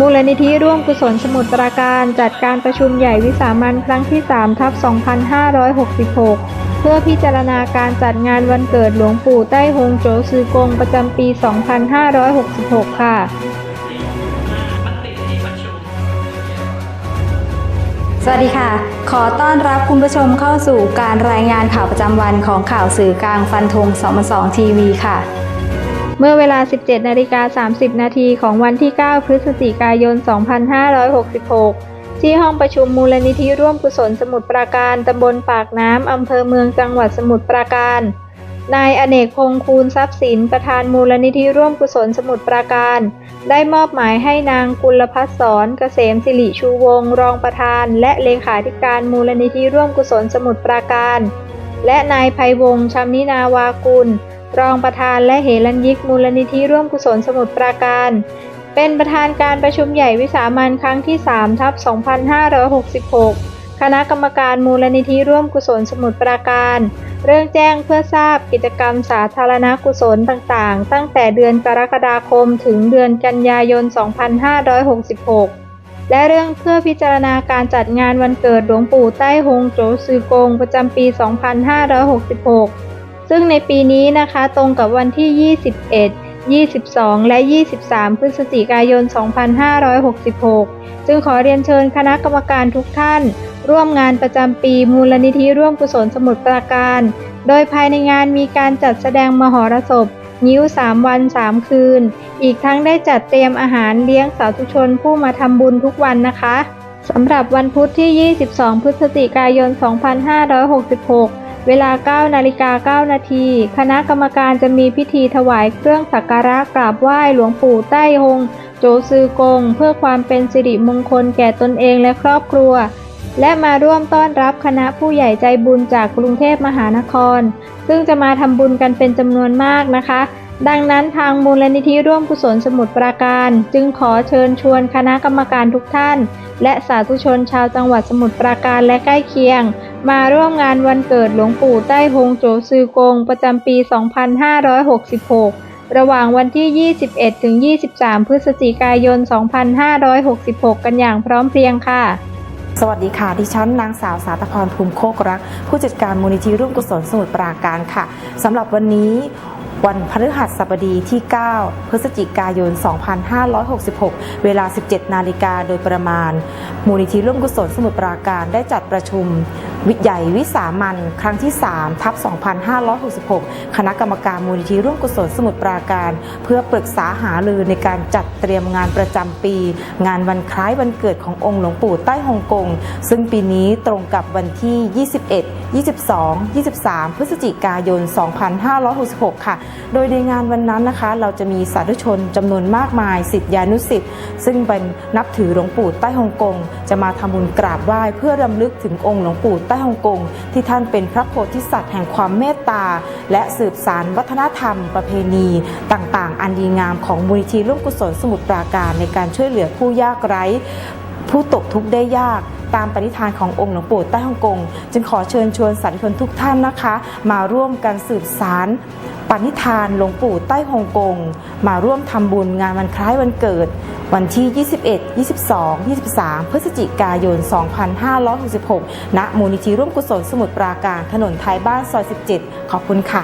มูลนิธิร่วมกุศลสมุทรปราการจัดการประชุมใหญ่วิสามันครั้งที่ 3 ทับ 2566 เพื่อพิจารณาการจัดงานวันเกิดหลวงปู่ใต้ฮงโจซือกงประจำปี 2566 ค่ะสวัสดีค่ะ ขอต้อนรับคุณผู้ชมเข้าสู่การรายงานข่าวประจำวันของข่าวสื่อกลางฟันธง2 2ทีวีค่ะ เมื่อเวลา 17นาฬิกา30 นาทีของวันที่ 9 พฤศจิกายน 2566 ที่ห้องประชุมมูลนิธิร่วมกุศลสมุทรปราการ ตำบลปากน้ำ อำเภอเมืองจังหวัดสมุทรปราการ นายอเนกพงษ์คูณทรัพย์สิน ประธานมูลนิธิร่วมกุศลสมุทรปราการ ได้มอบหมายให้นางกุลพัฒน์สอนเกษมสิริชูวงศ์รองประธาน และเลขาธิการมูลนิธิร่วมกุศลสมุทรปราการ และนายภัยวงศ์ชำนินาวากุล รองประธานและเหรัญยิกมูลนิธิร่วมกุศลสมุทรปราการ เป็นประธานการประชุมใหญ่วิสามันครั้งที่3ทับ2566 คณะกรรมการมูลนิธิร่วมกุศลสมุทรปราการ เรื่องแจ้งเพื่อทราบกิจกรรมสาธารณกุศลต่างๆ ตั้งแต่เดือนกรกฎาคมถึงเดือนกันยายน 2566และเรื่องเพื่อพิจารณาการจัดงานวันเกิดหลวงปู่ใต้ฮงโจซือกงประจำปี 2566 ซึ่งในปีนี้นะคะตรงกับวันที่ 21 22 และ 23 พฤศจิกายน 2566 จึงขอเรียนเชิญคณะกรรมการทุกท่าน ร่วมงานประจำปีมูลนิธิร่วมกุศลสมุทรปราการ โดยภายในงานมีการจัดแสดงมหรสพงิ้ว 3 วัน 3 คืน อีกทั้งได้จัดเตรียมอาหารเลี้ยงสาธุชนผู้มาทำบุญทุกวันนะคะสำหรับวันพุธที่ 22 พฤศจิกายน 2566 เวลา9นาฬิกา9นาทีคณะกรรมการจะมีพิธีถวายเครื่องสักการะกราบไหว้หลวงปู่ใต้ฮงโจซือกง เพื่อความเป็นสิริมงคลแก่ตนเองและครอบครัว และมาร่วมต้อนรับคณะผู้ใหญ่ใจบุญจากกรุงเทพมหานคร ซึ่งจะมาทำบุญกันเป็นจำนวนมากนะคะ ดังนั้นทางมูลนิธิร่วมกุศลสมุทรปราการ จึงขอเชิญชวนคณะกรรมการทุกท่าน และสาธุชนชาวจังหวัดสมุทรปราการและใกล้เคียง มาร่วมงานวันเกิดหลวงปู่ใต้ฮงโจซือกง ประจำปี 2566 ระหว่างวันที่ 21 ถึง 23 พฤศจิกายน 2566 กันอย่างพร้อมเพรียงค่ะสวัสดีค่ะ ดิฉันนางสาวสาธพรภูมิโคกรัก ผู้จัดการมูลนิธิร่วมกุศลสมุทรปราการค่ะสำหรับวันนี้ วันพฤหัสบดีที่ 9 พฤศจิกายน 2566 เวลา 17 นาฬิกาโดยประมาณ มูลนิธิร่วมกุศลสมุทรปราการได้จัดประชุม วิใหญ่วิสามันครั้งที่ 3 ทับ 2566 คณะกรรมการมูลนิธิร่วมกุศลสมุทรปราการ เพื่อปรึกษาหารือในการจัดเตรียมงานประจำปี งานวันคล้ายวันเกิดขององค์หลวงปู่ใต้ฮ่องกง ซึ่งปีนี้ตรงกับวันที่ 21 22 23 พฤศจิกายน 2566 ค่ะ โดยในงานวันนั้นนะคะ เราจะมีสาธุชนจำนวนมากมายสิทธิานุสิทธิ์ซึ่งเป็นนับถือหลวงปู่ใต้ฮ่องกง จะมาทำบุญกราบไหว้เพื่อรำลึกถึงองค์หลวงปู่ใต้ต้ฮ่องกงที่ท่านเป็นพระโพธิสัตว์แห่งความเมตตา และสืบสารวัฒนธรรม ประเพณี ต่างๆ อันดีงามของมูลนิธิร่วมกุศลสมุทรปราการในการช่วยเหลือผู้ยากไร้ ผู้ตกทุกข์ได้ยากตามปณิธานขององค์หลวงปู่ใต้ฮ่องกง จึงขอเชิญชวนสาธุชนทุกท่านนะคะ มาร่วมกันสืบสารปณิธานหลวงปู่ใต้ฮ่องกง มาร่วมทำบุญงานวันคล้ายวันเกิด วันที่ 21 22 23 พฤศจิกายน 2566 ณ มูลนิธิร่วมกุศลสมุทรปราการ ถนนไทยบ้านซอย 17 ขอบคุณค่ะ